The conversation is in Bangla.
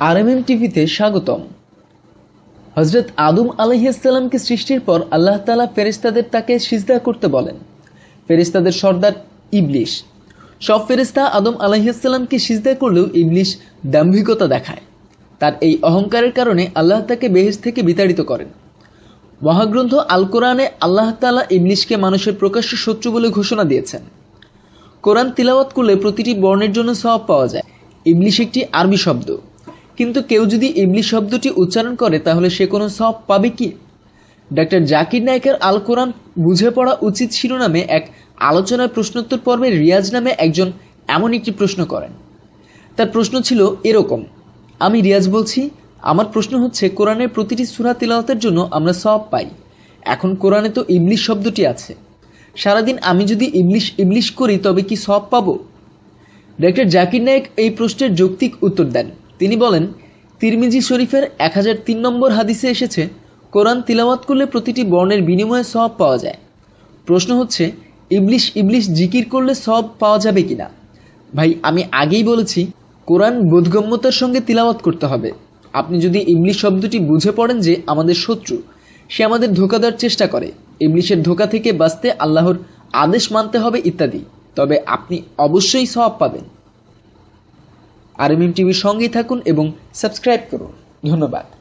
আরএমএম টিভিতে স্বাগতম। হজরত আদম আলহিসাল্লামকে সৃষ্টির পর আল্লাহ তালা ফেরেস্তাদের তাকে সিজদা করতে বলেন। ফেরেস্তাদের সর্দার ইবলিশ। সব ফেরেস্তা আদম আলহিসাল্লামকে সিজদা করলেও ইবলিশ দাম্ভিকতা দেখায়। তার এই অহংকারের কারণে আল্লাহ তাকে বেহেজ থেকে বিতাড়িত করেন। মহাগ্রন্থ আল কোরআনে আল্লাহ তালা ইবলিশকে মানুষের প্রকাশ্য শত্রু বলে ঘোষণা দিয়েছেন। কোরআন তিলাওয়াত করলে প্রতিটি বর্ণের জন্য সওয়াব পাওয়া যায়। ইবলিশ একটি আরবি শব্দ। কিন্তু কেউ যদি ইবলিশ শব্দটি উচ্চারণ করে, তাহলে সে কোনো সব পাবে কি? ডক্টর জাকির নায়কের আল কোরআন বুঝে পড়া উচিত শিরোনামে এক আলোচনায় প্রশ্নোত্তর পর্বে রিয়াজ নামে একজন এমন একটি প্রশ্ন করেন। তার প্রশ্ন ছিল এরকম, আমি রিয়াজ বলছি, আমার প্রশ্ন হচ্ছে, কোরআনের প্রতিটি সুরা তিলাওয়াতের জন্য আমরা সব পাই। এখন কোরআনে তো ইবলিশ শব্দটি আছে। সারাদিন আমি যদি ইবলিশ ইবলিশ করি, তবে কি সব পাবো? ডক্টর জাকির নায়েক এই প্রশ্নের যৌক্তিক উত্তর দেন। তিনি বলেন, তিরমিজি শরীফের এক হাজার তিন নম্বর হাদিসে এসেছে, কোরআন তিলাওয়াত করলে প্রতিটি বর্ণের বিনিময়ে সব পাওয়া যায়। প্রশ্ন হচ্ছে, ইবলিশ ইবলিশ জিকির করলে সব পাওয়া যাবে কিনা? ভাই, আমি আগেই বলেছি, কোরআন বোধগম্যতার সঙ্গে তিলাওয়াত করতে হবে। আপনি যদি ইবলিশ শব্দটি বুঝে পড়েন যে আমাদের শত্রু, সে আমাদের ধোকা দেওয়ার চেষ্টা করে। ইবলিশের ধোকা থেকে বাঁচতে আল্লাহর আদেশ মানতে হবে ইত্যাদি। তবে আপনি অবশ্যই সওয়াব পাবেন। আর এম টিভির সঙ্গেই থাকুন এবং সাবস্ক্রাইব করুন। ধন্যবাদ।